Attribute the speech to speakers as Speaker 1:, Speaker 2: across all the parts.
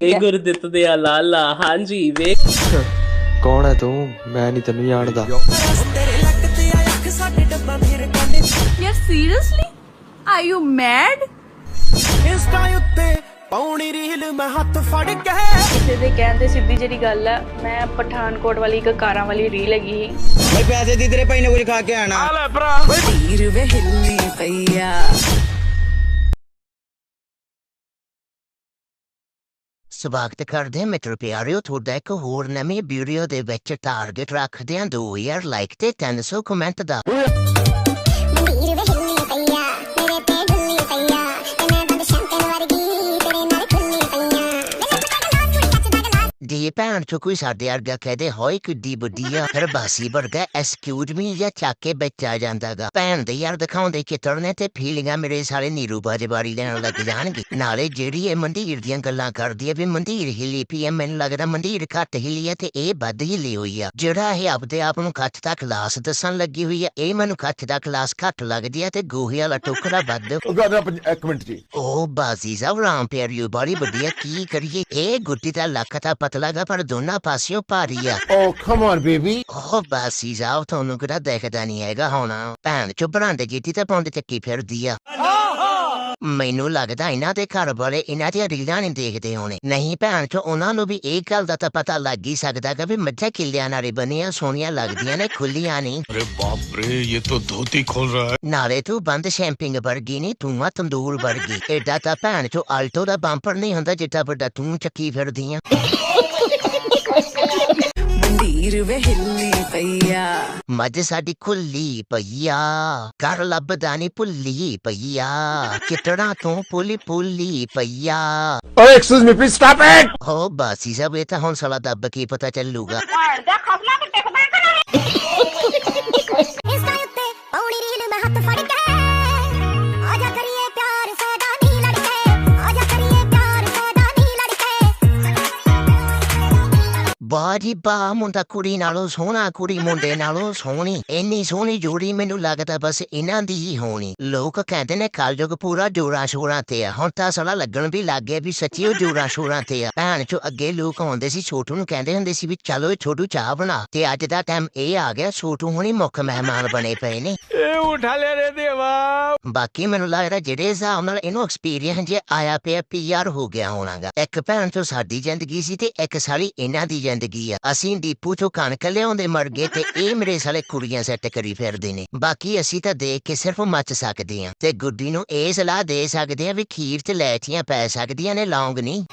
Speaker 1: ਇਹ ਗੁਰਦਿੱਤ ਦੇ ਲਾਲਾ ਹਾਂਜੀ ਵੇਖ।
Speaker 2: ਕੌਣ ਹੈ ਤੂੰ? ਮੈਂ ਨਹੀਂ ਤੈਨੂੰ ਜਾਣਦਾ।
Speaker 3: ਯਾਰ seriously are you mad
Speaker 4: insta ਉੱਤੇ ਪਾਉਣੀ ਰੀਲ ਮੈਂ ਹੱਥ ਫੜ ਕੇ
Speaker 5: ਕਿਸੇ ਦੇ ਕਹਿਣ ਤੇ ਸਿੱਧੀ ਜਿਹੜੀ ਗੱਲ ਹੈ ਮੈਂ ਪਠਾਨਕੋਟ ਵਾਲੀ ਇੱਕ ਕਾਰਾਂ ਵਾਲੀ ਰੀਲ ਹੈਗੀ ਸੀ।
Speaker 6: ਮੈਂ ਪੈਸੇ ਦੀ ਤੇਰੇ ਭਾਈ ਨੇ ਕੁਝ ਖਾ ਕੇ ਆਣਾ।
Speaker 3: ਵੀਰ ਵੇ ਹਿੱਲੀ ਪਈਆ
Speaker 7: ਸਵਾਗਤ ਕਰਦੇ ਹਾਂ ਮਿੱਤਰ ਪਿਆਰਿਓ ਤੁਹਾਡਾ ਇੱਕ ਹੋਰ ਨਵੀਂ ਵੀਡੀਓ ਦੇ ਵਿੱਚ ਟਾਰਗੇਟ ਰੱਖਦੇ ਹਾਂ 2000 ਲਾਈਕ ਤੇ 300 ਕਮੈਂਟ ਦਾ
Speaker 8: ਦਾ
Speaker 7: ਦੀ ਭੈਣ ਚੋ ਕੋਈ ਸਾਡੇ ਵਰਗਾ ਕਹਦੇ ਹੋਏ ਕਿੱਡੀ ਵੱਡੀ ਆ ਫਿਰ ਬਾਸੀ ਵਰਗਾ ਐਸਕਿਊਜ਼ ਮੀ ਜਾਂ ਚੱਕ ਕੇ ਆ ਜਾਂਦਾਗਾ ਭੈਣ ਦੇ ਯਾਰ ਦਿਖਾਉਂਦੇ ਚਿੱਤਰ ਨੇ ਤੇ ਫੀਲਿੰਗਾਂ ਮੇਰੇ ਸਾਰੇ ਨੀਰੂ ਬਾਜੇਵਾਰੀ ਲੈਣ ਲੱਗ ਜਾਣਗੇ ਨਾਲੇ ਜਿਹੜੀ ਇਹ ਮੰਡੀਰ ਦੀਆਂ ਗੱਲਾਂ ਕਰਦੀ ਹੈ ਵੀ ਮੰਡੀਰ ਹਿੱਲੀ ਪਈ ਹੈ ਮੈਨੂੰ ਲੱਗਦਾ ਮੰਡੀਰ ਘੱਟ ਹਿੱਲੀ ਹੈ ਤੇ ਇਹ ਵੱਧ ਹਿੱਲੀ ਹੋਈ ਆ ਜਿਹੜਾ ਇਹ ਆਪਦੇ ਆਪ ਨੂੰ ਕੱਚ ਦਾ ਕਲਾਸ ਦੱਸਣ ਲੱਗੀ ਹੋਈ ਹੈ ਇਹ ਮੈਨੂੰ ਕੱਚ ਦਾ ਕਲਾਸ ਘੱਟ ਲੱਗਦੀ ਹੈ ਤੇ ਗੋਹੇ ਵਾਲਾ ਟੁਕੜਾ ਵੱਧ
Speaker 9: ਉਹ ਗੱਲ ਇੱਕ ਮਿੰਟ ਜੀ
Speaker 7: ਉਹ ਬਾਜ਼ੀ ਜ਼ਵਰਾਂ ਪਿਆਰੀ ਬੜੀ ਵਧੀਆ ਕੀ ਕਰੀਏ ਇਹ ਗੁੱਡੀ ਦਾ ਲੱਕ ਤਾਂ ਪਤਲਾ ਗਾ ਪਰ ਦੋਨਾਂ ਪਾਸਿਓਂ ਭਾਰੀ ਆ
Speaker 9: ਓ ਕਮ ਔਨ ਬੇਬੀ
Speaker 7: ਉਹ ਬਾਸੀ ਜਾਓ ਤੁਹਾਨੂੰ ਕਿਹੜਾ ਦੇਖਦਾ ਨਹੀਂ ਹੈਗਾ ਹੁਣ ਭੈਣ ਚੋ ਬਰਾਂਡੇ ਜੀਤੀ ਤੇ ਪਾਉਂਦੇ ਚੱਕੀ ਫਿਰਦੀ ਆ ਮੈਨੂੰ ਲੱਗਦਾ ਇਹਨਾਂ ਦੇ ਘਰ ਵਾਲੇ ਇਹਨਾਂ ਦੀਆਂ ਰੀਲਾਂ ਨਹੀਂ ਦੇਖਦੇ ਹੋਣੇ ਨਹੀਂ ਭੈਣ ਚੋ ਉਹਨਾਂ ਨੂੰ ਵੀ ਇਹ ਗੱਲ ਦਾ ਤਾਂ ਪਤਾ ਲੱਗ ਹੀ ਸਕਦਾ ਕਿ ਵੀ ਮੱਝਾਂ ਕਿੱਲਿਆਂ ਨਾਲੇ ਬਣੀਆਂ ਸੋਹਣੀਆਂ ਲੱਗਦੀਆਂ ਨੇ ਖੁੱਲੀਆਂ ਨਹੀਂ
Speaker 10: अरे बाप रे ये तो धोती खोल रहा है
Speaker 7: ਨਾਲੇ ਤੂੰ ਬੰਦ ਸ਼ੈਂਪਿੰਗ ਵਰਗੀ ਨਹੀਂ ਤੂੰ ਆ ਤੰਦੂਰ ਵਰਗੀ ਏਡਾ ਤਾਂ ਭੈਣ ਚੋ ਆਲਟੋ ਦਾ ਬੰਪਰ ਨਹੀਂ ਹੁੰਦਾ ਜਿੱਡਾ ਵੱਡਾ ਤੂੰ ਚੱਕੀ ਫਿਰਦੀ ਆ
Speaker 3: ਮੰਡੀਰ ਵੇ ਹਿੱਲੀ ਪਈਆ
Speaker 7: ਮੱਝ ਸਾਡੀ ਖੁੱਲੀ ਪਈਆ ਘਰ ਲੱਭਦਾ ਨੀ ਭੁੱਲੀ ਪਈਆ ਕਿਤੜਾ ਤੋਂ ਪੁਲੀ ਪੁੱਲੀ ਪਈਆ
Speaker 9: ਓ excuse me please stop it
Speaker 7: ਹੋ ਬਾਸੀ ਸਭ ਇਹ ਤਾਂ ਹੁਣ ਸਾਲਾ ਦੱਬ ਕੀ ਪਤਾ ਚੱਲੂਗਾ ਬਾਜੀ ਬਾ ਮੁੰਡਾ ਕੁੜੀ ਨਾਲੋਂ ਸੋਹਣਾ ਕੁੜੀ ਮੁੰਡੇ ਨਾਲੋਂ ਸੋਹਣੀ। ਇੰਨੀ ਸੋਹਣੀ ਜੋੜੀ ਮੈਨੂੰ ਲੱਗਦਾ ਬਸ ਇਹਨਾਂ ਦੀ ਹੀ ਹੋਣੀ। ਲੋਕ ਕਹਿੰਦੇ ਨੇ ਕਲਯੁਗ ਪੂਰਾ ਜੋੜਾ ਸ਼ੋਰਾਂ ਤੇ ਆ। ਹੁਣ ਤਾਂ ਸਾਲਾ ਲੱਗਣ ਵੀ ਲੱਗ ਗਿਆ ਵੀ ਸੱਚੀ ਉਹ ਜੋੜਾ ਸ਼ੋਰਾਂ ਤੇ ਆ। ਭੈਣ ਚੋ ਅੱਗੇ ਲੋਕ ਆਉਂਦੇ ਸੀ ਛੋਟੂ ਨੂੰ ਕਹਿੰਦੇ ਹੁੰਦੇ ਸੀ ਵੀ ਚਲੋ ਇਹ ਛੋਟੂ ਚਾਹ ਬਣਾ। ਤੇ ਅੱਜ ਦਾ ਟਾਈਮ ਇਹ ਆ ਗਿਆ ਛੋਟੂ ਹੁਣੀ ਮੁੱਖ ਮਹਿਮਾਨ ਬਣੇ ਪਏ ਨੇ।
Speaker 4: ਇਹ ਉਠਾ ਲਿਆ ਰੇ ਦੇਵਾ।
Speaker 7: ਬਾਕੀ ਮੈਨੂੰ ਲੱਗਦਾ ਜਿਹੜੇ ਹਿਸਾਬ ਨਾਲ ਇਹਨੂੰ ਐਕਸਪੀਰੀਅੰਸ ਜੇ ਆਇਆ ਪਿਆ ਪੀਆਰ ਹੋ ਗਿਆ ਹੋਣਾਗਾ। ਇੱਕ ਭੈਣ ਤੋਂ ਸਾਡੀ ਜ਼ਿੰਦਗੀ ਸੀ ਤੇ ਇੱਕ ਸਾਲੀ ਇਹਨਾਂ ਦੀ ਜ਼ਿੰਦਗੀ ਆ। ਅਸੀਂ ਡੀਪੂ ਤੋਂ ਕਣਕ ਲਿਆਉਂਦੇ ਮਰ ਗਏ ਤੇ ਇਹ ਮੇਰੇ ਸਾਲੇ ਕੁੜੀਆਂ ਸੈੱਟ ਕਰੀ ਫਿਰਦੇ ਨੇ। ਬਾਕੀ ਅਸੀਂ ਤਾਂ ਦੇਖ ਕੇ ਸਿਰਫ ਮੱਚ ਸਕਦੇ ਆ। ਤੇ ਗੁੱਡੀ ਨੂੰ ਇਹ ਸਲਾਹ ਦੇ ਸਕਦੇ ਆ ਵੀ ਖੀਰ ਚ ਲੈਚੀਆਂ ਪੈ ਸਕਦੀਆਂ ਨੇ ਲੌਂਗ ਨਹੀਂ।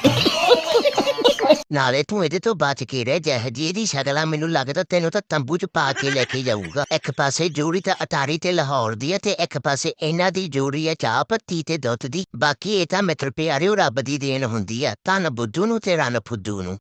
Speaker 7: ਨਾਲੇ ਤੂੰ ਇਹਦੇ ਤੋਂ ਬਚ ਕੇ ਰਹਿ ਜਹ ਜੀ ਇਹਦੀ ਸ਼ਕਲਾਂ ਮੈਨੂੰ ਲੱਗਦਾ ਤੈਨੂੰ ਤਾਂ ਤੰਬੂ ਚ ਪਾ ਕੇ ਲੈ ਕੇ ਜਾਊਗਾ। ਇੱਕ ਪਾਸੇ ਜੋੜੀ ਤਾਂ ਅਟਾਰੀ ਤੇ ਲਾਹੌਰ ਦੀ ਹੈ ਤੇ ਇੱਕ ਪਾਸੇ ਇਹਨਾਂ ਦੀ ਜੋੜੀ ਹੈ ਚਾਹ ਪੱਤੀ ਤੇ ਦੁੱਧ ਦੀ। ਬਾਕੀ ਇਹ ਤਾਂ ਮਿੱਤਰ ਪਿਆਰਿਓ ਰੱਬ ਦੀ ਦੇਣ ਹੁੰਦੀ ਆ। ਧੰਨ ਬੁੱਧੂ ਨੂੰ ਤੇ ਰਨ ਫੁੱਦੂ ਨੂੰ।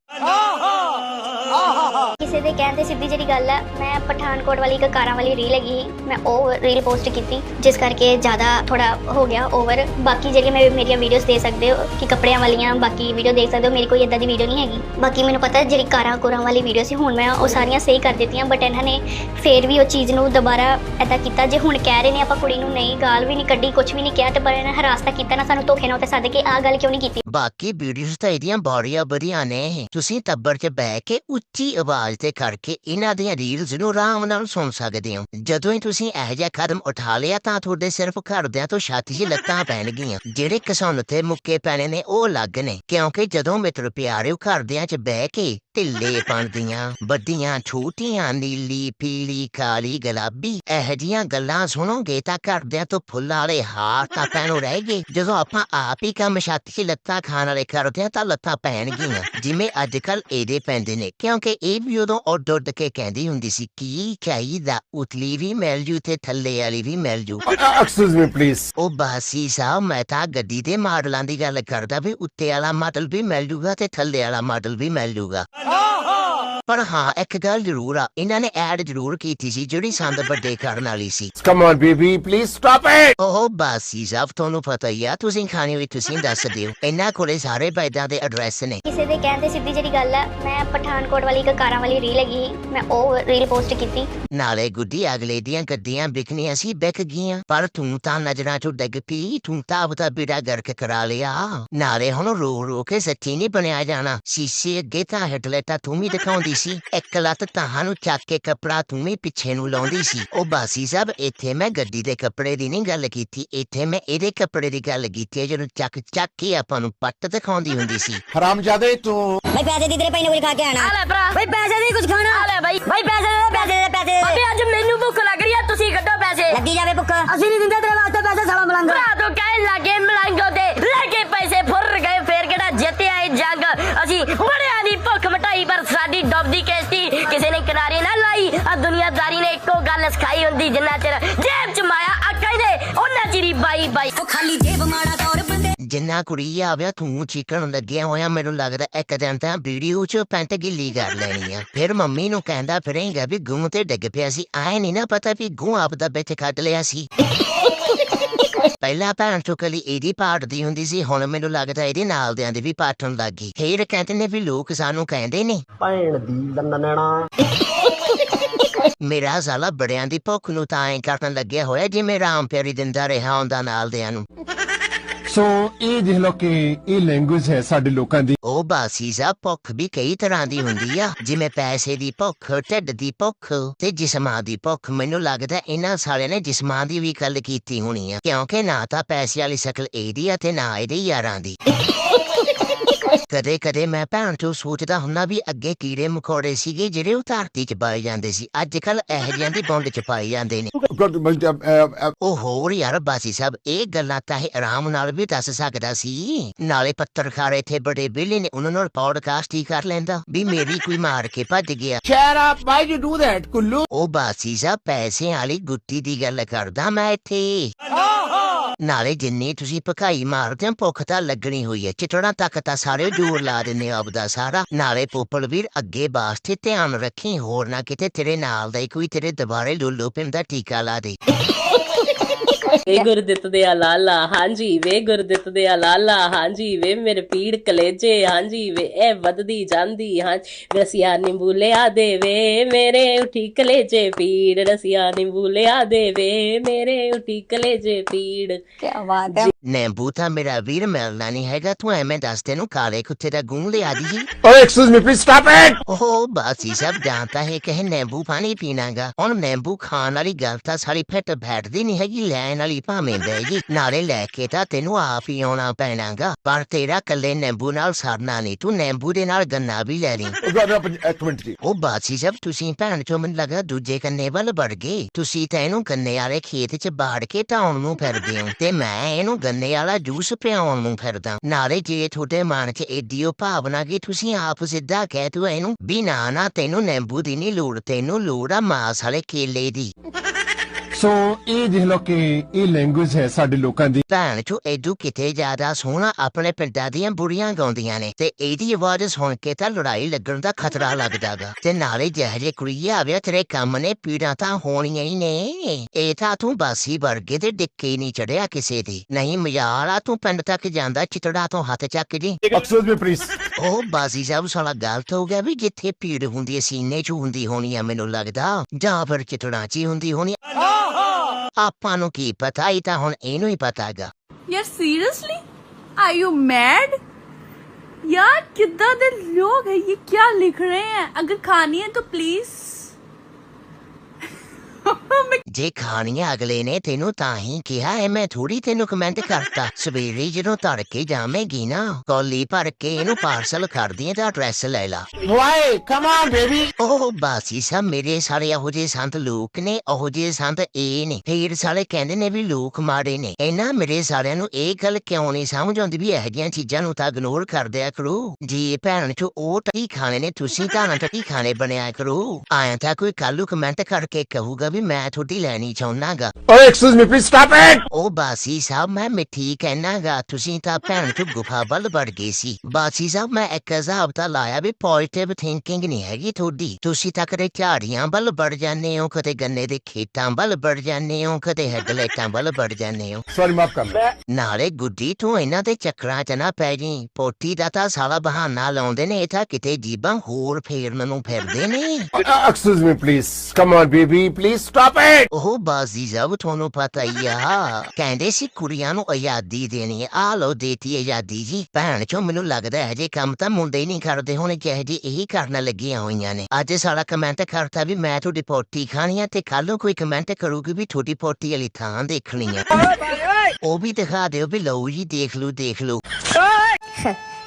Speaker 8: 啊好 ਕਿਸੇ ਦੇ ਕਹਿਣ ਤੇ ਸਿੱਧੀ ਜਿਹੜੀ ਗੱਲ ਹੈ ਮੈਂ ਪਠਾਨਕੋਟ ਵਾਲੀ ਇੱਕ ਕਾਰਾਂ ਵਾਲੀ ਰੀਲ ਹੈਗੀ ਸੀ, ਮੈਂ ਉਹ ਰੀਲ ਪੋਸਟ ਕੀਤੀ, ਜਿਸ ਕਰਕੇ ਜ਼ਿਆਦਾ ਥੋੜਾ ਹੋ ਗਿਆ ਓਵਰ ਬਾਕੀ ਜਿਹੜੀਆਂ ਮੈਂ ਮੇਰੀਆਂ ਵੀਡੀਓਜ਼ ਦੇ ਸਕਦੇ ਹੋ, ਕਿ ਕੱਪੜਿਆਂ ਵਾਲੀਆਂ ਬਾਕੀ ਵੀਡੀਓ ਦੇਖ ਸਕਦੇ ਹੋ, ਮੇਰੀ ਕੋਈ ਇਦਾਂ ਦੀ ਵੀਡੀਓ ਨਹੀਂ ਹੈਗੀ। ਬਾਕੀ ਮੈਨੂੰ ਪਤਾ ਜਿਹੜੀ ਕਾਰਾਂ ਕੋਰਾਂ ਵਾਲੀ ਵੀਡੀਓ ਸੀ, ਹੁਣ ਮੈਂ ਉਹ ਸਾਰੀਆਂ ਸਹੀ ਕਰ ਦਿੱਤੀਆਂ ਬਟ ਇਹਨਾਂ ਨੇ ਫੇਰ ਵੀ ਉਹ ਚੀਜ਼ ਨੂੰ ਦੁਬਾਰਾ ਇਦਾਂ ਕੀਤਾ, ਜੇ ਹੁਣ ਕਹਿ ਰਹੇ ਨੇ ਆਪਾਂ ਕੁੜੀ ਨੂੰ ਨਹੀਂ, ਗਾਲ ਵੀ ਨਹੀਂ ਕੱਢੀ ਕੁਝ ਵੀ ਨਹੀਂ ਕਿਹਾ, ਤੇ ਪਰ ਇਹਨਾਂ ਹਰਾਸ ਤਾਂ ਕੀਤਾ ਨਾ, ਸਾਨੂੰ ਧੋਖੇ ਨਾਲ ਤੇ ਸੱਦ ਕੇ ਆਹ ਗੱਲ ਕਿਉਂ ਨਹੀਂ ਕੀਤੀ?
Speaker 7: ਬਾਕੀ ਵੀਡੀਓਜ਼ ਤਾਂ ਇਹਦੀਆਂ ਬੜੀਆਂ ਬੜੀਆਂ ਨੇ। ਤੁਸੀਂ ਟੱਬਰ 'ਚ ਬਹਿ ਕੇ ਉੱਚੀ ਆਵਾਜ਼ ਤੇ ਕਰਕੇ ਇਹਨਾਂ ਦੀਆਂ ਰੀਲਸ ਨੂੰ ਆਰਾਮ ਨਾਲ ਸੁਣ ਸਕਦੇ ਹੋ। ਜਦੋਂ ਹੀ ਤੁਸੀਂ ਇਹੋ ਜਿਹਾ ਕਦਮ ਉਠਾ ਲਿਆ ਤਾਂ ਤੁਹਾਡੇ ਸਿਰਫ ਘਰਦਿਆਂ ਤੋਂ ਛਾਤੀ 'ਚ ਲੱਤਾਂ ਪੈਣਗੀਆਂ। ਜਿਹੜੇ ਕਿਸਾਨ ਤੇ ਮੁੱਕੇ ਪੈਣੇ ਨੇ, ਉਹ ਅਲੱਗ ਨੇ। ਕਿਉਂਕਿ ਜਦੋਂ ਮਿੱਤਰ ਪਿਆਰਿਓ ਘਰਦਿਆਂ 'ਚ ਬਹਿ ਕੇ ਢਿੱਲੇ ਬਣਦੀਆਂ ਵੱਡੀਆਂ, ਛੋਟੀਆਂ, ਨੀਲੀ, ਪੀਲੀ, ਕਾਲੀ, ਗੁਲਾਬੀ ਇਹੋ ਜਿਹੀਆਂ ਗੱਲਾਂ ਸੁਣੋਗੇ ਤਾਂ ਘਰਦਿਆਂ ਤੋਂ ਫੁੱਲ ਵਾਲੇ ਹਾਰ ਤਾਂ ਪੈਣੋਂ ਰਹਿ ਗਏ। ਜਦੋਂ ਆਪਾਂ ਆਪ ਹੀ ਕੰਮ ਛੱਤ 'ਚ ਲੱਤਾਂ ਖਾਣ ਵਾਲੇ ਕਰਦੇ ਹਾਂ ਤਾਂ ਲੱਤਾਂ ਪੈਣਗੀਆਂ, ਜਿਵੇਂ ਅੱਜ ਕੱਲ ਇਹਦੇ ਪੈਂਦੇ ਨੇ। ਕਿਉਂਕਿ ਇਹ ਵੀ ਉਦੋਂ ਉੱਡ ਉੱਡ ਕੇ ਕਹਿੰਦੀ ਹੁੰਦੀ ਸੀ ਕੀ ਚਾਹੀਦਾ? ਉਤਲੀ ਵੀ ਮਿਲ ਜੂ ਤੇ ਥੱਲੇ ਵਾਲੀ ਵੀ ਮਿਲ ਜੂ।
Speaker 9: ਐਕਸਕਿਊਜ਼ ਮੀ ਪਲੀਜ਼
Speaker 7: ਉਹ ਬਾਸੀ ਸਾਹਿਬ ਮੈਂ ਤਾਂ ਗੱਡੀ ਦੇ ਮਾਡਲਾਂ ਦੀ ਗੱਲ ਕਰਦਾ ਵੀ ਉੱਤੇ ਵਾਲਾ ਮਾਡਲ ਵੀ ਮਿਲ ਜੂਗਾ ਤੇ ਥੱਲੇ ਵਾਲਾ ਮਾਡਲ ਵੀ ਮਿਲ ਜੂਗਾ। ਪਰ ਹਾਂ ਇੱਕ ਗੱਲ ਜ਼ਰੂਰ ਆ ਇਹਨਾਂ ਨੇ ਐਡ ਜ਼ਰੂਰ ਕੀਤੀ ਸੀ ਜਿਹੜੀ ਸੰਦ ਵੱਡੇ ਕਰਨ ਵਾਲੀ ਸੀ
Speaker 9: Come on, baby. Please stop it.
Speaker 7: ਉਹ ਬਾਸੀ ਸਾਹਿਬ ਤੁਹਾਨੂੰ ਪਤਾ ਹੀ ਆ ਤੁਸੀਂ ਖਾਣੇ ਵਿੱਚ ਤੁਸੀਂ ਦੱਸ ਦਿਓ ਇਹਨਾਂ ਕੋਲੇ ਸਾਰੇ ਬੈਡਾਂ ਦੇ ਐਡਰੈਸ ਨੇ
Speaker 8: ਕਿਸੇ ਦੇ ਕਹਿਣ ਤੇ ਸਿੱਧੀ ਜਿਹੜੀ ਗੱਲ ਹੈ ਮੈਂ ਪਠਾਨਕੋਟ ਵਾਲੀ ਇੱਕ ਕਾਰਾਂ ਵਾਲੀ ਰੀਲ ਹੈਗੀ ਸੀ ਮੈਂ ਉਹ ਰੀਲ ਪੋਸਟ ਕੀਤੀ
Speaker 7: ਨਾਲੇ ਗੁੱਡੀ ਅਗਲੇ ਦੀਆਂ ਗੱਡੀਆਂ ਵਿਕਣੀਆਂ ਸੀ ਵਿਕ ਗਈਆਂ ਪਰ ਤੂੰ ਤਾਂ ਨਜ਼ਰਾਂ ਚੋਂ ਡਿੱਗ ਪਈ ਤੂੰ ਤਾਂ ਆਪਦਾ ਬੇੜਾ ਗਰਕ ਕਰਾ ਲਿਆ ਨਾਲੇ ਹੁਣ ਰੋ ਰੋ ਕੇ ਸੱਚੀ ਨਹੀਂ ਬਣਿਆ ਜਾਣਾ ਸ਼ੀਸ਼ੇ ਅੱਗੇ ਤਾਂ ਹੈਡਲਾਈਟਾਂ ਤੂੰ ਵੀ ਦਿਖਾਉਂਦੀ ਸੀ। ਇੱਕ ਲੱਤ ਤਾਂ ਨੂੰ ਚੱਕ ਕੇ ਕੱਪੜਾ ਤੂੰ ਵੀ ਪਿੱਛੇ ਨੂੰ ਲਾਉਂਦੀ ਸੀ। ਉਹ ਬਾਸੀ ਸਾਹਿਬ ਇੱਥੇ ਮੈਂ ਗੱਡੀ ਦੇ ਕੱਪੜੇ ਦੀ ਨਹੀਂ ਗੱਲ ਕੀਤੀ। ਇੱਥੇ ਮੈਂ ਇਹਦੇ ਕੱਪੜੇ ਦੀ ਗੱਲ ਕੀਤੀ ਹੈ ਜਦੋਂ ਚੱਕ ਚੱਕ ਕੇ ਆਪਾਂ ਨੂੰ ਪੱਟ ਦਿਖਾਉਂਦੀ ਹੁੰਦੀ ਸੀ।
Speaker 9: ਹਰਾਮਜ਼ਾਦੇ ਤੂੰ
Speaker 6: ਭਾਈ ਪੈਸੇ ਦੀ ਤੇਰੇ ਭਾਈ ਨੇ ਕੁਝ ਖਾ ਕੇ ਆਣਾ
Speaker 5: ਲੈ ਭਰਾ।
Speaker 6: ਭਾਈ ਪੈਸੇ ਦੀ ਕੁਝ ਖਾਣਾ।
Speaker 5: ਲੈ ਬਾਈ।
Speaker 6: ਭਾਈ ਪੈਸੇ ਦੇ ਪੈਸੇ ਦੇ ਪੈਸੇ
Speaker 5: ਅਬੇ ਅੱਜ ਮੈਨੂੰ ਭੁੱਖ ਲੱਗ ਰਹੀ ਆ ਤੁਸੀਂ ਕੱਢੋ ਪੈਸੇ।
Speaker 6: ਲੱਗੀ ਜਾਵੇ ਭੁੱਖ। ਅਸੀਂ ਨਹੀਂ ਦਿੰਦੇ ਤੇਰੇ ਵਾਸਤੇ ਪੈਸੇ ਸਾਲਾ ਮਲੰਗ।
Speaker 5: ਭਰਾ ਤੋਂ ਕਹਿਣ ਡੁੱਬਦੀ ਕਿਸ਼ਤੀ ਕਿਸੇ ਨੇ ਕਿਨਾਰੇ ਨਾ ਲਾਈ। ਆ ਦੁਨੀਆਦਾਰੀ ਨੇ ਇੱਕੋ ਗੱਲ ਸਿਖਾਈ ਹੁੰਦੀ ਜਿੰਨਾ ਚਿਰ ਜੇਬ ਚ ਮਾਇਆ ਆਕਾ ਹੀ ਦੇ ਉਹਨਾਂ ਚਿਰੀ ਬਾਈ ਬਾਈ।
Speaker 6: ਉਹ ਖਾਲੀ ਜੇਬ ਮਾੜਾ ਤੌਰ ਬੰਦੇ
Speaker 7: ਜਿੰਨਾ ਕੁੜੀ ਆਵਿਆ ਤੂੰ ਚੀਕਣ ਲੱਗਿਆ ਹੋਇਆ ਮੈਨੂੰ ਲੱਗਦਾ ਇੱਕ ਦਿਨ ਤਾਂ ਵੀਡੀਓ 'ਚ ਪੈਂਟ ਗਿੱਲੀ ਕਰ ਲੈਣੀ ਆ। ਫਿਰ ਮੰਮੀ ਨੂੰ ਕਹਿੰਦਾ ਫਿਰੇਂਗਾ ਵੀ ਗੂੰ ਤੇ ਡਿੱਗ ਪਿਆ ਸੀ। ਆਏ ਨਹੀਂ ਨਾ ਪਤਾ ਵੀ ਗੂੰ ਆਪਦਾ ਵਿੱਚ ਕੱਢ ਲਿਆ ਸੀ। ਪਹਿਲਾਂ ਭੈਣ ਚੁਕਲੀ ਇਹਦੀ ਪਾੜਦੀ ਹੁੰਦੀ ਸੀ ਹੁਣ ਮੈਨੂੰ ਲੱਗਦਾ ਇਹਦੇ ਨਾਲ ਦਿਆਂ ਦੀ ਵੀ ਪਾਟਣ ਲੱਗ ਗਈ। ਫੇਰ ਕਹਿੰਦੇ ਨੇ ਵੀ ਲੋਕ ਸਾਨੂੰ ਕਹਿੰਦੇ ਨੇ।
Speaker 6: ਭੈਣ ਦੀ ਲੰਨਣਾ
Speaker 7: ਮੇਰਾ ਸਾਲਾ ਬੜਿਆਂ ਦੀ ਭੁੱਖ ਨੂੰ ਤਾਂ ਐਂ ਕਰਨ ਲੱਗਿਆ ਹੋਇਆ ਜਿਵੇਂ ਰਾਮ ਪਿਆਰੀ ਦਿੰਦਾ ਰਿਹਾ ਹੁੰਦਾ ਨਾਲ ਦਿਆਂ ਨੂੰ।
Speaker 9: ਸੋ ਇਹ ਦੇਖ ਲਓ ਕਿ ਇਹ ਲੈਂਗੁਏਜ ਹੈ ਸਾਡੇ ਲੋਕਾਂ ਦੀ।
Speaker 7: ਉਹ ਬਾਸੀ ਭੁੱਖ ਵੀ ਕਈ ਤਰ੍ਹਾਂ ਦੀ ਹੁੰਦੀ ਆ, ਜਿਵੇਂ ਪੈਸੇ ਦੀ ਭੁੱਖ, ਢਿੱਡ ਦੀ ਭੁੱਖ ਤੇ ਜਿਸਮਾਂ ਦੀ ਭੁੱਖ। ਮੈਨੂੰ ਲੱਗਦਾ ਇਹਨਾਂ ਸਾਰਿਆਂ ਨੇ ਜਿਸਮਾਂ ਦੀ ਵੀ ਗੱਲ ਕੀਤੀ ਹੋਣੀ ਆ, ਕਿਉਂਕਿ ਨਾ ਤਾਂ ਪੈਸੇ ਵਾਲੀ ਸ਼ਕਲ ਇਹਦੀ ਆ ਤੇ ਨਾ ਇਹਦੇ ਯਾਰਾਂ ਦੀ। ਕਦੇ ਕਦੇ ਮੈਂ ਭੈਣ ਚੋਂ ਸੋਚਦਾ ਹੁੰਨਾ ਵੀ ਅੱਗੇ ਕੀੜੇ ਮਕੌੜੇ ਸੀਗੇ ਜਿਹੜੇ ਉਹ ਧਰਤੀ 'ਚ ਪਾਏ ਜਾਂਦੇ ਸੀ। ਅੱਜ ਕੱਲ ਇਹੋ ਜਿਹਾਂ ਦੀ ਬੌਂਡ 'ਚ ਪਾਏ ਜਾਂਦੇ ਨੇ। ਉਹ ਹੋਰ ਯਾਰ ਬਾਸੀ ਸਾਹਿਬ ਇਹ ਗੱਲਾਂ ਤਾਂ ਇਹ ਆਰਾਮ ਨਾਲ ਵੀ ਦੱਸ ਸਕਦਾ ਸੀ। ਨਾਲੇ ਪੱਤਰਕਾਰ ਇੱਥੇ ਬੜੇ ਵਿਹਲੇ ਨੇ ਉਹਨਾਂ ਨਾਲ ਪੌਡਕਾਸਟ ਹੀ ਕਰ ਲੈਂਦਾ। ਵੀ ਮੇਰੀ ਕੋਈ ਮਾਰ ਕੇ ਭੱਜ ਗਿਆ।
Speaker 9: Shut up. Why you do that, Kullu.
Speaker 7: ਉਹ ਬਾਸੀ ਸਾਹਿਬ ਪੈਸੇ ਵਾਲੀ ਗੁੱਟੀ ਦੀ ਗੱਲ ਕਰਦਾ ਮੈਂ ਇੱਥੇ। ਨਾਲੇ ਜਿੰਨੀ ਤੁਸੀਂ ਭਕਾਈ ਮਾਰਦੇ ਹੋ, ਭੁੱਖ ਤਾਂ ਲੱਗਣੀ ਹੋਈ ਹੈ। ਚਿਟੜਾ ਤੱਕ ਤਾਂ ਸਾਰੇ ਜੋਰ ਲਾ ਦਿੰਦੇ ਹੋ ਆਪਦਾ ਸਾਰਾ। ਨਾਲੇ ਪੋਪਲ ਵੀਰ, ਅੱਗੇ ਵਾਸਤੇ ਧਿਆਨ ਰੱਖੀ, ਹੋਰ ਨਾ ਕਿਤੇ ਤੇਰੇ ਨਾਲ ਦਾ ਕੋਈ ਤੇਰੇ ਦੁਬਾਰੇ ਲੁੱਲੂ ਪਿੰਦਾ ਟੀਕਾ ਲਾ ਦੇ।
Speaker 1: ਵੇ ਗੁਰਦਿੱਤ ਦੇ ਲਾਲਾ ਹਾਂਜੀ ਵੇ ਗੁਰਦਿੱਤ ਦੇ ਲਾਲਾ ਹਾਂਜੀ ਵੇ ਮੇਰੇ ਪੀੜ ਕਲੇਜੇ, ਹਾਂਜੀ ਵੇ ਇਹ ਵੱਧਦੀ ਜਾਂਦੀ ਹਾਂ ਰਸੀਆ ਨਿੰਬੂ ਲਿਆ ਦੇ ਵੇ ਮੇਰੇ ਉਠੀ ਕਲੇਜੇ ਪੀੜ, ਰਸੀਆ ਨਿੰਬੂ ਲਿਆ ਦੇ ਵੇ ਮੇਰੇ ਉਠੀ ਕਲੇਜੇ ਪੀੜ।
Speaker 7: ਨਿੰਬੂ ਤਾਂ ਮੇਰਾ ਵੀਰ ਮਿਲਣਾ ਨਹੀਂ ਹੈਗਾ ਤੂੰ ਐਵੇਂ ਦੱਸ ਤੈਨੂੰ ਕਾਲੇ ਕੁੱਤੇ ਦਾ ਗੂੰ ਲਿਆ ਦੀ
Speaker 9: ਓਏ excuse me please stop it
Speaker 7: ਉਹ ਬਾਸੀ ਸਭ ਜਾਣਦਾ ਹੈ ਕਿ ਇਹ ਨਿੰਬੂ ਪਾਣੀ ਪੀਣਾਗਾ ਹੁਣ ਨਿੰਬੂ ਖਾਣ ਵਾਲੀ ਗੱਲ ਤਾਂ ਸਾਰੀ ਫਿੱਟ ਬੈਠਦੀ ਨਹੀਂ ਹੈਗੀ ਲੈਣ ਵਾਲੀ ਭਾਵੇਂ ਬੈਗੀ ਨਾਲੇ ਲੈ ਕੇ ਤਾਂ ਤੈਨੂੰ ਆਪ ਹੀ ਆਉਣਾ ਪੈਣਾਗਾ ਪਰ ਤੇਰਾ ਕੱਲੇ ਨਿੰਬੂ ਨਾਲ ਸਰਨਾ ਨਹੀਂ ਤੂੰ ਨਿੰਬੂ ਦੇ ਨਾਲ ਗੰਨਾ ਵੀ ਲੈ ਲਈ
Speaker 9: ਇੱਕ ਮਿੰਟ ਜੀ
Speaker 7: ਉਹ ਬਾਸੀ ਸਭ ਤੁਸੀਂ ਭੈਣ ਚੋਂ ਮੈਨੂੰ ਲੱਗਾ ਦੂਜੇ ਕੰਨੇ ਵੱਲ ਵੜ ਗਏ ਤੁਸੀਂ ਤਾਂ ਇਹਨੂੰ ਗੰਨੇ ਵਾਲੇ ਖੇਤ 'ਚ ਬਾੜ ਕੇ ਢਾਉਣ ਨੂੰ ਫਿਰਦੇ ਹੋ ਤੇ ਮੈਂ ਇਹਨੂੰ ਗੰਨੇ ਵਾਲਾ ਜੂਸ ਪਿਆਉਣ ਨੂੰ ਫਿਰਦਾ। ਨਾਲੇ ਜੇ ਤੁਹਾਡੇ ਮਨ 'ਚ ਏਡੀ ਉਹ ਭਾਵਨਾ ਕਿ ਤੁਸੀਂ ਆਪ ਸਿੱਧਾ ਕਹਿ ਤੂੰ ਇਹਨੂੰ, ਵੀ ਨਾ ਨਾ, ਤੈਨੂੰ ਨਿੰਬੂ ਦੀ ਨਹੀਂ ਲੋੜ, ਤੈਨੂੰ ਲੋੜ ਆ ਮਾਸ ਵਾਲੇ ਕੇਲੇ ਦੀ।
Speaker 9: ਸੋ ਇਹ ਦੇਖ ਲਓ ਕਿ ਇਹ ਲੈਂਗੁਏਜ ਹੈ ਸਾਡੇ ਲੋਕਾਂ ਦੀ।
Speaker 7: ਭੈਣ ਚੋ ਐਡੂ ਕਿਤੇ ਜ਼ਿਆਦਾ ਸੋਹਣਾ ਆਪਣੇ ਪਿੰਡਾਂ ਦੀਆਂ ਬੁੜੀਆਂ ਗਾਉਂਦੀਆਂ ਨੇ ਤੇ ਇਹਦੀ ਆਵਾਜ਼ ਸੁਣ ਕੇ ਤਾਂ ਲੜਾਈ ਲੱਗਣ ਦਾ ਖਤਰਾ ਲੱਗਦਾਗਾ ਤੇ ਨਾਲੇ ਜਿਹੇ ਕੁੜੀ ਆਵੇ ਤੇਰੇ ਕੰਮ ਨੇ ਪੀੜਾਂ ਤਾਂ ਹੋਣੀਆਂ ਹੀ ਨੇ। ਇਹ ਤਾਂ ਤੂੰ ਬਾਸੀ ਵਰਗੇ ਤੇ ਡਿੱਕੇ ਨਹੀਂ ਚੜਿਆ ਕਿਸੇ ਦੀ। ਨਹੀਂ ਮਜ਼ਾਲਾ ਤੂੰ ਪਿੰਡ ਤੱਕ ਜਾਂਦਾ ਚਿਤੜਾ ਤੋਂ ਹੱਥ ਚੱਕ ਜੀ।
Speaker 9: ਐਕਸਕਿਊਜ਼ ਮੀ ਪਲੀਜ਼
Speaker 7: ਉਹ ਬਾਸੀ ਸਾਹਿਬ ਸਾਲਾ ਗਲਤ ਹੋ ਗਿਆ ਵੀ ਜਿੱਥੇ ਪੀੜ ਹੁੰਦੀ ਹੈ ਸੀਨੇ 'ਚ ਹੁੰਦੀ ਹੋਣੀ ਆ ਮੈਨੂੰ ਲੱਗਦਾ। ਜਾਂ ਫਿਰ ਚਿਤੜਾ 'ਚ ਹੀ ਹੁੰਦੀ ਹੋਣੀ ਆ। ਆਪਾਂ ਨੂੰ ਕੀ ਪਤਾ ਇਹ ਤਾਂ ਹੁਣ ਇਹਨੂੰ ਹੀ ਪਤਾਗਾ
Speaker 3: ਯਾਰ ਸੀਰੀਅਸਲੀ ਆਰ ਯੂ ਮੈਡ यार कितना दे लोग हैं ये क्या लिख रहे हैं अगर खानी है तो प्लीज
Speaker 7: ਜੇ ਖਾਣੀਆਂ ਅਗਲੇ ਨੇ ਤੈਨੂੰ ਤਾਂ ਹੀ ਕਿਹਾ ਐ ਮੈਂ ਥੋੜੀ ਤੈਨੂੰ ਕਮੈਂਟ ਕਰਤਾ। ਸਵੇਰੇ ਜਦੋਂ ਤੜਕੇ ਜਾਵੇਂਗੀ ਨਾ ਕੋਲੀ ਭਰ ਕੇ ਇਹਨੂੰ ਪਾਰਸਲ ਕਰਦੀ ਤਾਂ ਐਡਰੈਸ ਲੈ ਲਾ।
Speaker 9: ਵਾਈ ਕਮ ਔਨ ਬੇਬੀ
Speaker 7: ਉਹ ਬਾਸੀ ਸਾ ਮੇਰੇ ਸਾਰੇ ਇਹੋ ਜਿਹੇ ਸੰਤ ਲੋਕ ਨੇ ਉਹੋ ਜਿਹੇ ਸੰਤ ਇਹ ਨੇ। ਫੇਰ ਸਾਲੇ ਕਹਿੰਦੇ ਨੇ ਵੀ ਲੋਕ ਮਾੜੇ ਨੇ। ਇਹਨਾਂ ਮੇਰੇ ਸਾਰਿਆਂ ਨੂੰ ਇਹ ਗੱਲ ਕਿਉਂ ਨਹੀਂ ਸਮਝ ਆਉਂਦੀ ਵੀ ਇਹੋ ਜਿਹੀਆਂ ਚੀਜ਼ਾਂ ਨੂੰ ਤਾਂ ਇਗਨੋਰ ਕਰ ਦਿਆ ਕਰੋ? ਜੀ ਭੈਣ ਚੋ ਉਹ ਟੱਕੀ ਖਾਣੇ ਨੇ ਤੁਸੀਂ ਤਾਂ ਨਾ ਟੱਕੀ ਖਾਣੇ ਬਣਿਆ ਕਰੋ? ਆਇਆ ਤਾਂ ਕੋਈ ਕੱਲੂ ਕਮੈਂਟ ਕਰਕੇ ਕਹੂਗਾ ਵੀ ਮੈਂ ਤੁਹਾਡੀ ਲੈਣੀ ਚਾਹੁੰਨਾਗਾ।
Speaker 9: ਓਏ excuse me please stop it
Speaker 7: ਉਹ ਬਾਸੀ ਸਾਹਿਬ ਮੈਂ ਮਿੱਠੀ ਕਹਿਣਾਗਾ ਤੁਸੀਂ ਤਾਂ ਭੈਣ ਤੋਂ ਗੁਫਾ ਵੱਲ ਵੜ ਗਏ ਸੀ। ਬਾਸੀ ਸਾਹਿਬ ਮੈਂ ਇੱਕ ਹਿਸਾਬ ਤਾਂ ਲਾਇਆ ਵੀ ਪੋਜ਼ਿਟਿਵ ਥਿੰਕਿੰਗ ਨਹੀਂ ਹੈਗੀ ਤੁਹਾਡੀ। ਤੁਸੀਂ ਤਾਂ ਕਦੇ ਝਾੜੀਆਂ ਵੱਲ ਵੜ ਜਾਂਦੇ ਹੋ ਕਦੇ ਗੰਨੇ ਦੇ ਖੇਤਾਂ ਵੱਲ ਵੜ ਜਾਂਦੇ ਹੋ ਕਦੇ ਹੈਡਲਾਈਟਾਂ ਵੱਲ ਵੜ ਜਾਂਦੇ ਹੋ।
Speaker 9: ਸੌਰੀ ਮਾਫ ਕਰ ਲੈ
Speaker 7: ਨਾਲੇ ਗੁੱਡੀ ਤੂੰ ਇਹਨਾਂ ਦੇ ਚੱਕਰਾਂ 'ਚ ਨਾ ਪੈ ਜੀ ਪੋਟੀ ਦਾ ਤਾਂ ਸਾਲਾ ਬਹਾਨਾ ਲਾਉਂਦੇ ਨੇ ਇਹ ਤਾਂ ਕਿਤੇ ਜੀਬਾਂ ਹੋਰ ਫੇਰਨ ਨੂੰ ਫਿਰਦੇ ਨੇ।
Speaker 9: Excuse me please come on baby please stop it
Speaker 7: ਉਹ ਬਾਜ਼ੀ ਜਬ ਤੁਹਾਨੂੰ ਪਤਾ ਹੀ ਆ। ਕਹਿੰਦੇ ਸੀ ਕੁੜੀਆਂ ਨੂੰ ਆਜ਼ਾਦੀ ਦੇਣੀ ਹੈ ਆ ਲੋ ਦੇਤੀ ਆਜ਼ਾਦੀ ਜੀ। ਭੈਣ ਚੋ ਮੈਨੂੰ ਲੱਗਦਾ ਹੈ ਜੇ ਕੰਮ ਤਾਂ ਮੁੰਡੇ ਹੀ ਨਹੀਂ ਕਰਦੇ ਹੋਣੇ ਚਾਹੇ ਜੀ ਇਹੀ ਕਰਨ ਲੱਗੀਆਂ ਹੋਈਆਂ ਨੇ। ਅੱਜ ਸਾਲਾ ਕਮੈਂਟ ਕਰਤਾ ਵੀ ਮੈਂ ਤੁਹਾਡੀ ਪੋਟੀ ਖਾਣੀ ਆ ਤੇ ਕੱਲ ਨੂੰ ਕੋਈ ਕਮੈਂਟ ਕਰੂਗੀ ਵੀ ਤੁਹਾਡੀ ਪੋਟੀ ਵਾਲੀ ਥਾਂ ਦੇਖਣੀ ਆ। ਉਹ ਵੀ ਦਿਖਾ ਦਿਓ ਵੀ ਲਓ ਜੀ ਦੇਖ ਲਓ ਦੇਖ ਲਓ।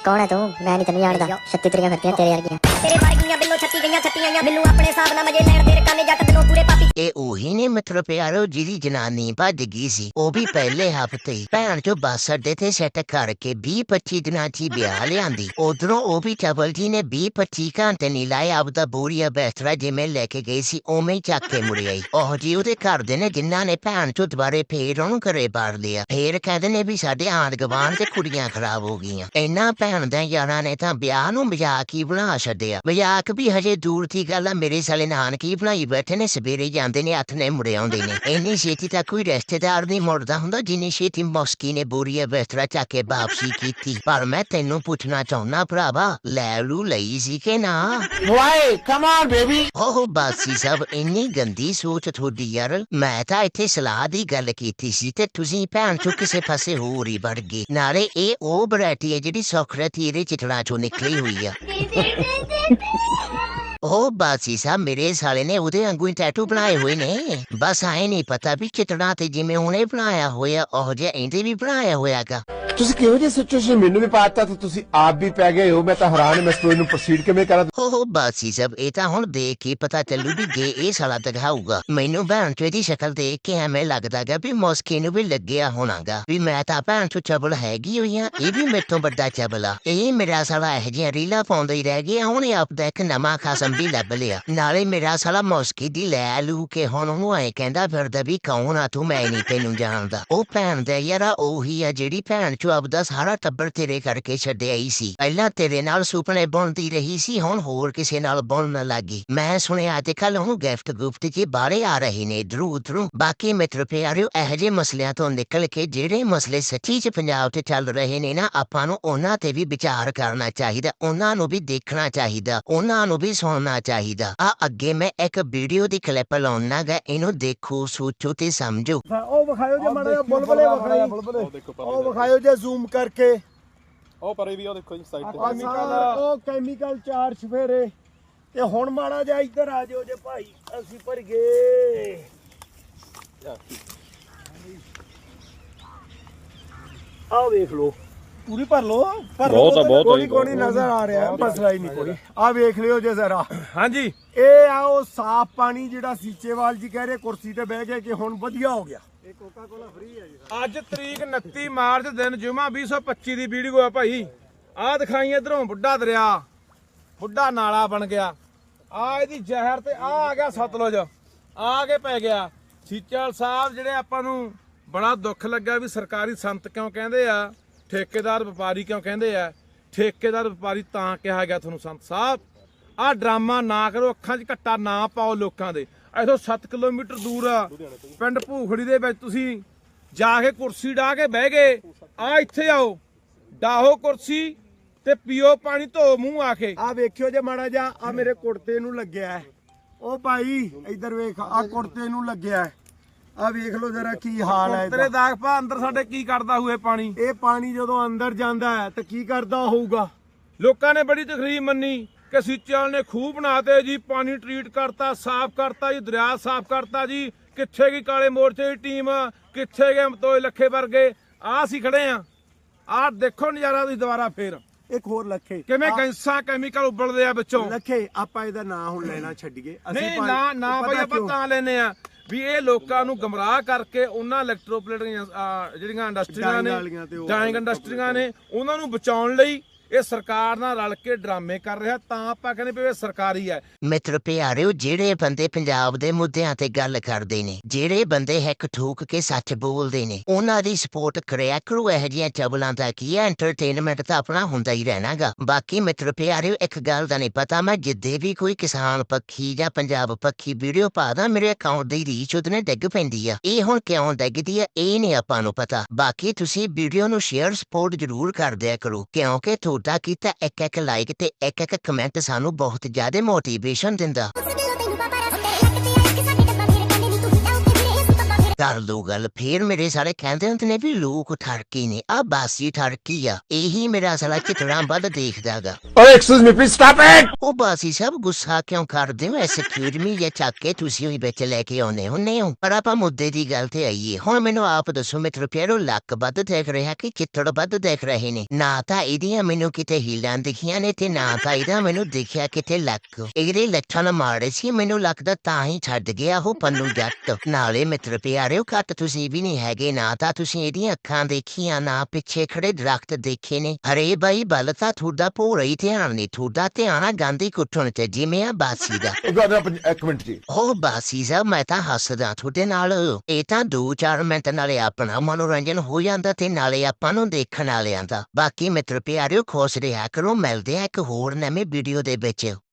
Speaker 6: ਕੌਣ ਹੈ ਤੂੰ? ਮੈਂ ਨਹੀਂ ਤੈਨੂੰ ਜਾਣਦਾ। 36 ਤਰੀਆਂ ਫਿਰਦੀਆਂ ਤੇਰੇ ਵਰਗੀਆਂ।
Speaker 5: ਤੇਰੇ ਵਰਗੀਆਂ ਬਿੱਲੋ 36 ਗਈਆਂ 36 ਆਈਆਂ। ਬਿੱਲੂ ਆਪਣੇ ਹਿਸਾਬ ਨਾਲ ਮਜੇ ਲੈਣ ਤੇਰੇ ਕੰਨੇ ਜੱਟ ਤੈਨੂੰ ਪੂਰੇ ਪਾਪੀ
Speaker 7: ਇਹ ਉਹੀ ਨੇ ਮਿੱਤਰ ਪਿਆਰੋ ਜਿਹਦੀ ਜਨਾਨੀ ਭੱਜ ਗਈ ਸੀ। ਉਹ ਵੀ ਪਹਿਲੇ ਹਫ਼ਤੇ ਭੈਣ ਚੋ ਬੱਸ ਅੱਡੇ ਤੇ ਸੈੱਟ ਕਰਕੇ 20-25 ਦਿਨਾਂ 'ਚ ਵਿਆਹ ਲਿਆਂਦੀ। ਉਧਰੋਂ ਉਹ ਵੀ ਚਵਲ ਜੀ ਨੇ 20-25 ਘੰਟੇ ਨਹੀਂ ਲਾਏ। ਆਪਦਾ ਬੋਰੀਆ ਬਿਸਤਰਾ ਜਿਵੇਂ ਲੈ ਕੇ ਗਈ ਸੀ ਉਵੇਂ ਹੀ ਚੱਕ ਕੇ ਮੁੜ ਆਈ। ਉਹ ਜੀ ਉਹਦੇ ਘਰ ਦੇ ਨੇ ਜਿਨ੍ਹਾਂ ਨੇ ਭੈਣ ਚੋ ਦੁਬਾਰੇ ਫੇਰ ਉਹਨੂੰ ਘਰੇ ਬਾੜ ਲਿਆ। ਫੇਰ ਕਹਿੰਦੇ ਨੇ ਵੀ ਸਾਡੇ ਆਂਢ ਗਵਾਂਢ ਤੇ ਕੁੜੀਆਂ ਖਰਾਬ ਹੋ ਗਈਆਂ। ਇਹਨਾਂ ਭੈਣ ਦੇ ਯਾਰਾਂ ਨੇ ਤਾਂ ਵਿਆਹ ਨੂੰ ਮਜ਼ਾਕ ਹੀ ਬਣਾ ਛੱਡਿਆ ਮਜ਼ਾਕ ਵੀ ਹਜੇ ਦੂਰ ਦੀ ਗੱਲ ਆ ਮੇਰੇ ਸਾਲੇ ਨਾਨਕੀ ਬਣਾਈ ਬੈਠੇ ਨੇ ਸਵੇਰੇ ਜਾਂਦੇ ਨੇ ਹੱਥ ਨੇ ਮੁੜੇ ਆਉਂਦੇ ਨੇ। ਇੰਨੀ ਛੇਤੀ ਤਾਂ ਕੋਈ ਰਿਸ਼ਤੇਦਾਰ ਨਹੀਂ ਮੁੜਦਾ ਹੁੰਦਾ ਜਿੰਨੀ ਛੇਤੀ ਮੌਸਕੀ ਨੇ ਬੋਰੀਆ ਬਿਸਤਰਾ ਚੱਕ ਕੇ ਵਾਪਸੀ ਕੀਤੀ। ਪਰ ਮੈਂ ਤੈਨੂੰ ਪੁੱਛਣਾ ਚਾਹੁੰਦਾ ਭਰਾਵਾ ਲੈ ਲੂ ਲਈ ਸੀ ਕਿ ਨਾ?
Speaker 9: ਵਾਈ ਕਮ ਔਨ ਬੇਬੀ
Speaker 7: ਓਹ ਬਾਸੀ ਸਭ ਇੰਨੀ ਗੰਦੀ ਸੋਚ ਤੁਹਾਡੀ ਯਾਰ। ਮੈਂ ਤਾਂ ਇੱਥੇ ਸਲਾਹ ਦੀ ਗੱਲ ਕੀਤੀ ਸੀ ਤੇ ਤੁਸੀਂ ਭੈਣ ਚੋ ਕਿਸੇ ਪਾਸੇ ਹੋਰ ਹੀ ਵੜ ਗਏ। ਨਾਲੇ ਇਹ ਉਹ ਵੈਰਾਈਟੀ ਹੈ ਜਿਹੜੀ ਸੌਖਰਤੀ ਚਿਤੜਾਂ ਚੋਂ ਨਿਕਲੀ ਹੋਈ ਆ। ਉਹ ਬਾਸੀ ਸਾਹਿਬ ਮੇਰੇ ਸਾਲੇ ਨੇ ਉਹਦੇ ਵਾਂਗੂ ਹੀ ਟੈਟੂ ਬਣਾਏ ਹੋਏ ਨੇ। ਬਸ ਆਏ ਨਹੀਂ ਪਤਾ ਵੀ ਚਿਤੜਾਂ ਤੇ ਜਿਵੇਂ ਉਹਨੇ ਬਣਾਇਆ ਹੋਇਆ ਉਹ ਜਿਹਾ ਇਹਦੇ ਵੀ ਬਣਾਇਆ ਹੋਇਆਗਾ।
Speaker 9: ਤੁਸੀਂ ਕਿਹੋ ਜਿਹੀ ਸਿਚੁਏਸ਼ਨ ਮੈਨੂੰ ਵੀ ਪਾਤਾ, ਤੇ ਤੁਸੀਂ ਆਪ ਵੀ ਪੈ ਗਏ ਹੋ। ਮੈਂ ਤਾਂ ਹੈਰਾਨ ਮੈਂ ਸਟੋਰੀ ਨੂੰ ਪ੍ਰੋਸੀਡ ਕਿਵੇਂ ਕਰਾਂ?
Speaker 7: ਹੋ ਹੋ, ਬਾਸੀ ਸਭ ਇਹ ਤਾਂ ਹੁਣ ਦੇਖ ਕੇ ਪਤਾ ਚੱਲੂ ਵੀ ਜੇ ਇਹ ਸਾਲਾ ਦਿਖਾਊਗਾ। ਮੈਨੂੰ ਭੈਣ ਚੋ ਇਹਦੀ ਸ਼ਕਲ ਦੇਖ ਕੇ ਐਵੇਂ ਲੱਗਦਾਗਾ ਵੀ ਮੌਸਕੀ ਨੂੰ ਵੀ ਲੱਗਿਆ ਹੋਣਾਗਾ। ਵੀ ਮੈਂ ਤਾਂ ਭੈਣ ਚੋ ਚਬਲ ਹੈਗੀ ਹੋਈ ਆ, ਇਹ ਵੀ ਮੇਰੇ ਵੱਡਾ ਚਬਲ ਆ। ਇਹ ਮੇਰਾ ਸਾਲਾ ਇਹ ਜਿਹੀਆਂ ਰੀਲਾ ਪਾਉਂਦਾ ਹੀ ਰਹਿ ਗਿਆ, ਹੁਣ ਇਹ ਆਪਦਾ ਇੱਕ ਨਵਾਂ ਖਾਸਮ ਵੀ ਲੱਭ ਲਿਆ। ਨਾਲੇ ਮੇਰਾ ਸਾਲਾ ਮੌਸਕੀ ਦੀ ਲੈ ਲੂ ਕੇ ਹੁਣ ਉਹਨੂੰ ਐ ਕਹਿੰਦਾ ਫਿਰਦਾ ਵੀ ਕੌਣ ਆ ਤੂੰ, ਮੈਂ ਨਹੀਂ ਤੈਨੂੰ ਜਾਣਦਾ। ਉਹ ਭੈਣ ਦਾ ਯਾਰਾ ਉਹੀ ਆ ਜਿਹੜੀ ਭੈਣ ਚੋ ਆਪਦਾ ਸਾਰਾ ਟੱਬਰ ਤੇਰੇ ਕਰਕੇ ਛੱਡਿਆ ਹੀ ਸੀ। ਪਹਿਲਾਂ ਤੇਰੇ ਨਾਲ ਸੁਪਨੇ ਬੁਣਦੀ ਰਹੀ ਸੀ, ਹੁਣ ਹੋਰ ਕਿਸੇ ਨਾਲ ਬੁਣਨ ਲੱਗੀ। ਮੈਂ ਸੁਣਿਆ ਅੱਜ ਕੱਲ ਉਹਨੂੰ ਗਿਫਟ ਗੁਫਟ ਜੀ ਬਾਹਰੇ ਆ ਰਹੇ ਨੇ ਦਰੂ ਦਰੂ ਬਾਕੀ ਮਿੱਤਰ ਪਿਆਰਿਓ, ਇਹੋ ਜਿਹੇ ਮਸਲਿਆਂ ਤੋਂ ਨਿਕਲ ਕੇ ਜਿਹੜੇ ਮਸਲੇ ਸੱਚੀ ਚ ਪੰਜਾਬ ਤੇ ਚੱਲ ਰਹੇ ਨੇ ਨਾ, ਆਪਾਂ ਨੂੰ ਉਹਨਾਂ ਤੇ ਵੀ ਵਿਚਾਰ ਕਰਨਾ ਚਾਹੀਦਾ, ਉਹਨਾਂ ਨੂੰ ਵੀ ਦੇਖਣਾ ਚਾਹੀਦਾ, ਉਹਨਾਂ ਨੂੰ ਵੀ ਸੁਣਨਾ ਚਾਹੀਦਾ। ਆ ਅੱਗੇ ਮੈਂ ਇੱਕ ਵੀਡੀਓ ਦੀ ਕਲਿੱਪ ਲਾਉਣਾਗਾ ਇਹਨੂੰ ਦੇਖੋ, ਸੋਚੋ ਤੇ ਸਮਝੋ।
Speaker 4: ਵਿਖਾਇਓ ਜੇ ਮਾੜਾ ਜਿਹਾ ਬੁਲਬੁਲੇ ਵਿਖਾਈ। ਉਹ ਵਿਖਾਇਓ ਜੇ ਜ਼ੂਮ ਕਰਕੇ।
Speaker 11: ਉਹ ਪਰੇ ਵੀ ਉਹ ਦੇਖੋ ਜੀ ਸਾਈਡ
Speaker 4: ਆਹ ਸਾਰਾ ਉਹ ਕੈਮੀਕਲ ਚਾਰ ਸਫੇਰੇ। ਤੇ ਹੁਣ ਮਾੜਾ ਜਿਹਾ ਇੱਧਰ ਆ ਜਾਓ ਜੇ ਭਾਈ ਅਸੀਂ ਭਰ ਗਏ ਆਹ ਵੇਖ ਲਓ। ਪੂਰੀ ਭਰ ਲਓ। ਭਰ
Speaker 11: ਬਹੁਤ ਆ, ਬਹੁਤ ਆ
Speaker 4: ਕੋਈ
Speaker 11: ਜੀ,
Speaker 4: ਕੋਈ
Speaker 11: ਬਹੁਤ।
Speaker 4: ਨਜ਼ਰ ਆ ਰਿਹਾ ਮਸਲਾ ਹੀ ਨਹੀਂ ਕੋਈ। ਆਹ ਵੇਖ ਲਿਓ ਜੇ ਜ਼ਰਾ।
Speaker 11: ਹਾਂਜੀ।
Speaker 4: ਇਹ ਆ ਉਹ ਸਾਫ਼ ਪਾਣੀ ਜਿਹੜਾ ਸੀਚੇਵਾਲ ਜੀ ਕਹਿ ਰਹੇ ਕੁਰਸੀ ਤੇ ਬਹਿ ਕੇ ਕਿ ਹੁਣ ਵਧੀਆ ਹੋ ਗਿਆ।
Speaker 11: ਅੱਜ ਤਰੀਕ 29 ਮਾਰਚ ਦਿਨ ਜੁਮਾ 2025 ਦੀ ਵੀਡੀਓ ਆ ਭਾਈ। ਆਹ ਦਿਖਾਈ ਇਧਰੋਂ ਬੁੱਢਾ ਦਰਿਆ। ਬੁੱਢਾ ਨਾਲਾ ਬਣ ਗਿਆ। ਆ ਇਹਦੀ ਜ਼ਹਿਰ ਤੇ ਆ ਆ ਗਿਆ ਸਤਲੁਜ। ਆ ਕੇ ਪੈ ਗਿਆ। ਸੀਚਲ ਸਾਹਿਬ ਜਿਹੜੇ ਆਪਾਂ ਨੂੰ ਬੜਾ ਦੁੱਖ ਲੱਗਾ ਵੀ ਸਰਕਾਰੀ ਸੰਤ ਕਿਉਂ ਕਹਿੰਦੇ ਆ? ਠੇਕੇਦਾਰ ਵਪਾਰੀ ਕਿਉਂ ਕਹਿੰਦੇ ਆ? ਠੇਕੇਦਾਰ ਵਪਾਰੀ ਤਾਂ ਕਿਹਾ ਗਿਆ ਤੁਹਾਨੂੰ, ਸੰਤ ਸਾਹਿਬ। ਆਹ ਡਰਾਮਾ ਨਾ ਕਰੋ, ਅੱਖਾਂ 'ਚ ਘੱਟਾ ਨਾ ਪਾਓ ਲੋਕਾਂ ਦੇ। ਇਥੋਂ 7 ਕਿਲੋਮੀਟਰ ਦੂਰ ਆ, ਪਿੰਡ ਭੂਖੜੀ ਦੇ ਵਿੱਚ ਤੁਸੀਂ ਜਾ ਕੇ ਕੁਰਸੀ ਢਾ ਕੇ ਬਹਿ ਗਏ। ਆ ਇੱਥੇ ਆਓ, ਡਾਹੋ ਕੁਰਸੀ ਤੇ ਪੀਓ ਪਾਣੀ, ਧੋ ਮੂੰਹ ਆ ਕੇ।
Speaker 4: ਆ ਵੇਖਿਓ ਜੇ ਮਾੜਾ ਜਾ ਆ ਮੇਰੇ ਕੁੜਤੇ ਨੂੰ ਲੱਗਿਆ। ਉਹ ਭਾਈ, ਇੱਧਰ ਵੇਖ, ਆ ਕੁੜਤੇ ਨੂੰ ਲੱਗਿਆ। ਆ ਵੇਖ ਲਓ ਜਰਾ ਕੀ ਹਾਲ ਹੈ
Speaker 11: ਤੇਰੇ ਦਾਗ ਪਾ ਅੰਦਰ ਸਾਡੇ ਕੀ ਕਰਦਾ ਹੋਏ ਪਾਣੀ?
Speaker 4: ਇਹ ਪਾਣੀ ਜਦੋਂ ਅੰਦਰ ਜਾਂਦਾ ਹੈ ਤਾਂ ਕੀ ਕਰਦਾ ਹੋਊਗਾ?
Speaker 11: ਲੋਕਾਂ ਨੇ ਬੜੀ ਤਕਲੀਫ ਮੰਨੀ ਕਿ ਸੀਚੇਵਾਲ ਨੇ ਖੂਹ ਬਣਾਤੇ ਜੀ ਪਾਣੀ ਟਰੀਟ ਕਰਤਾ ਸਾਫ਼ ਕਰਤਾ ਜੀ ਦਰਿਆ ਸਾਫ਼ ਕਰਤਾ ਜੀ। ਕਿੱਥੇ ਗਈ ਕਾਲੇ ਮੋਰਚੇ ਦੀ ਟੀਮ ਕਿੱਥੇ ਗਏ ਮਤੋਏ ਲੱਖੇ ਵਰਗੇ? ਆ ਅਸੀਂ ਖੜੇ ਆ। ਆਹ ਦੇਖੋ ਨਜ਼ਾਰਾ ਤੁਸੀਂ ਦੁਬਾਰਾ ਫੇਰ।
Speaker 4: ਇੱਕ ਹੋਰ ਲੱਖੇ।
Speaker 11: ਕਿਵੇਂ
Speaker 4: ਆ-
Speaker 11: ਗੈਂਸਾ ਕੈਮੀਕਲ ਉਬਲਦੇ ਆ ਵਿੱਚੋਂ।
Speaker 4: ਲੱਖੇ ਆਪਾਂ ਇਹਦਾ ਨਾਂ ਹੁਣ ਲੈਣਾ ਛੱਡੀਏ।
Speaker 11: ਨਹੀਂ
Speaker 4: ਪਾ-
Speaker 11: ਨਾ ਨਾ ਭਾਈ ਆਪਾਂ? ਤਾਂ ਲੈਨੇ ਆ। ਵੀ ਇਹ ਲੋਕਾਂ ਨੂੰ ਗਮਰਾਹ ਕਰਕੇ ਉਹਨਾਂ ਇਲੈਕਟ੍ਰੋਪਲੇਟ ਜਿਹੜੀਆਂ ਇੰਡਸਟਰੀਆਂ ਨੇ
Speaker 4: ਡਾਈਂਗ
Speaker 11: ਇੰਡਸਟਰੀਆਂ ਨੇ ਉਹਨਾਂ ਨੂੰ ਬਚਾਉਣ ਲਈ ਇਹ ਸਰਕਾਰ ਨਾਲ ਰਲ ਕੇ ਡਰਾਮੇ ਕਰ ਰਿਹਾ, ਤਾਂ ਆਪਾਂ ਕਹਿੰਦੇ ਵੀ ਇਹ ਸਰਕਾਰੀ ਹੈ।
Speaker 7: ਮਿੱਤਰ ਪਿਆਰਿਓ, ਜਿਹੜੇ ਬੰਦੇ ਪੰਜਾਬ ਦੇ ਮੁੱਦਿਆਂ ਤੇ ਗੱਲ ਕਰਦੇ ਨੇ, ਜਿਹੜੇ ਬੰਦੇ ਹੈਕ ਠੋਕ ਕੇ ਸੱਚ ਬੋਲਦੇ ਨੇ, ਉਹਨਾਂ ਦੀ ਸਪੋਰਟ ਕਰਿਆ ਕਰੋ, ਇਹੋ ਜਿਹੀਆਂ ਚਬਲਾਂ ਦਾ ਕੀ ਹੈ? ਐਂਟਰਟੇਨਮੈਂਟ ਤਾਂ ਆਪਣਾ ਹੁੰਦਾ ਹੀ ਰਹਿਣਾਗਾ। ਬਾਕੀ ਮਿੱਤਰ ਪਿਆਰਿਓ, ਇੱਕ ਗੱਲ ਦਾ ਨਹੀਂ ਪਤਾ, ਮੈਂ ਜਿੱਦੇ ਵੀ ਕੋਈ ਕਿਸਾਨ ਪੱਖੀ ਜਾਂ ਪੰਜਾਬ ਪੱਖੀ ਵੀਡੀਓ ਪਾਦਾ ਮੇਰੇ ਅਕਾਊਂਟ ਦੀ ਰੀਚ ਉਹਦੇ ਡਿੱਗ ਪੈਂਦੀ ਆ। ਇਹ ਹੁਣ ਕਿਉਂ ਡਿੱਗਦੀ ਆ, ਇਹ ਨਹੀਂ ਆਪਾਂ ਨੂੰ ਪਤਾ। ਬਾਕੀ ਤੁਸੀਂ ਵੀਡੀਓ ਨੂੰ ਸ਼ੇਅਰ ਸਪੋਰਟ ਜ਼ਰੂਰ ਕਰ ਦਿਆ ਕਰੋ, ਕਿਉਂਕਿ ਤੁਹਾਡਾ ਕੀਤਾ ਇੱਕ ਇੱਕ ਲਾਈਕ ਤੇ ਇੱਕ ਇੱਕ ਕਮੈਂਟ ਸਾਨੂੰ ਬਹੁਤ ਜ਼ਿਆਦਾ ਮੋਟੀਵੇਸ਼ਨ ਦਿੰਦਾ। ਕਰ ਲੋ ਗੱਲ ਫੇਰ ਮੇਰੇ ਸਾਰੇ ਕਹਿੰਦੇ ਹੁੰਦੇ ਨੇ ਵੀ ਲੋਕ ਠਰਕੀ ਨੇ ਆ ਬਾਸੀ ਠਰਕੀ ਆ ਇਹੀ ਮੇਰਾ ਸਾਲਾ ਕਿਤਨਾ ਵੱਧ ਦੇਖਦਾਗਾ
Speaker 9: ਓਏ excuse me please stop it
Speaker 7: ਉਹ ਬਾਸੀ ਸਭ ਗੁੱਸਾ ਕਿਉਂ ਕਰਦੇ ਹੋ? ਐਸੇ ਕਿਉਰਮੀ ਜਾਂ ਚੱਕ ਕੇ ਤੁਸੀਂ ਹੀ ਵਿੱਚ ਲੈ ਕੇ ਆਉਨੇ ਹੁੰਨੇ ਹੋ। ਪਰ ਆਪਾਂ ਮੁੱਦੇ ਦੀ ਗੱਲ ਤੇ ਆਈਏ। ਹੁਣ ਮੈਨੂੰ ਆਪ ਦੱਸੋ ਮਿੱਤਰ ਪਿਆਰੋ ਲੱਕ ਵੱਧ ਦੇਖ ਰਿਹਾ ਕਿ ਚਿੱਤੜ ਵੱਧ ਦੇਖ ਰਹੇ ਨੇ? ਨਾ ਤਾਂ ਇਹਦੀਆਂ ਮੈਨੂੰ ਕਿਤੇ ਹੀਲਾਂ ਦਿਖੀਆਂ ਨੇ ਤੇ ਨਾ ਤਾਂ ਇਹਦਾ ਮੈਨੂੰ ਦਿਖਿਆ ਕਿਤੇ ਲੱਕ। ਇਹਦੇ ਲੱਛਣ ਮਾੜੇ ਸੀ ਮੈਨੂੰ ਲੱਗਦਾ ਤਾਂ ਹੀ ਛੱਡ ਗਿਆ ਉਹ ਪੰਨੂ ਜੱਟ। ਨਾਲੇ ਮਿੱਤਰ ਪਿਆਰਿਓ ਘੱਟ ਤੁਸੀਂ ਵੀ ਨਹੀਂ ਹੈਗੇ ਨਾ ਤਾਂ ਤੁਸੀਂ ਇਹਦੀਆਂ ਅੱਖਾਂ ਦੇਖੀਆਂ ਨਾ ਪਿੱਛੇ ਖੜੇ ਦਰਖਤ ਦੇਖੇ ਨੇ ਹਰੇ ਬਾਈ ਬਲ ਤਾਂ ਤੁਹਾਡਾ ਭੋਰਾ ਹੀ ਧਿਆਨ ਨਹੀਂ ਤੁਹਾਡਾ ਧਿਆਨ ਆ ਗਾਂਧੀ ਕੁੱਟਣ ਤੇ ਜਿਵੇਂ ਆ ਬਾਸੀ ਦਾ
Speaker 9: ਇੱਕ ਮਿੰਟ ਜੀ
Speaker 7: ਉਹ ਬਾਸੀ ਸਾਹਿਬ ਮੈਂ ਤਾਂ ਹੱਸਦਾ ਤੁਹਾਡੇ ਨਾਲ ਇਹ ਤਾਂ ਦੋ ਚਾਰ ਮਿੰਟ ਨਾਲੇ ਆਪਣਾ ਮਨੋਰੰਜਨ ਹੋ ਜਾਂਦਾ ਤੇ ਨਾਲੇ ਆਪਾਂ ਨੂੰ ਦੇਖਣ ਵਾਲਿਆਂ ਦਾ ਬਾਕੀ ਮਿੱਤਰ ਪਿਆਰਿਓ ਖੁਸ਼ ਰਿਹਾ ਕਰੋ ਮਿਲਦੇ ਆ ਇੱਕ ਹੋਰ ਨਵੀਂ ਵੀਡੀਓ ਦੇ ਵਿੱਚ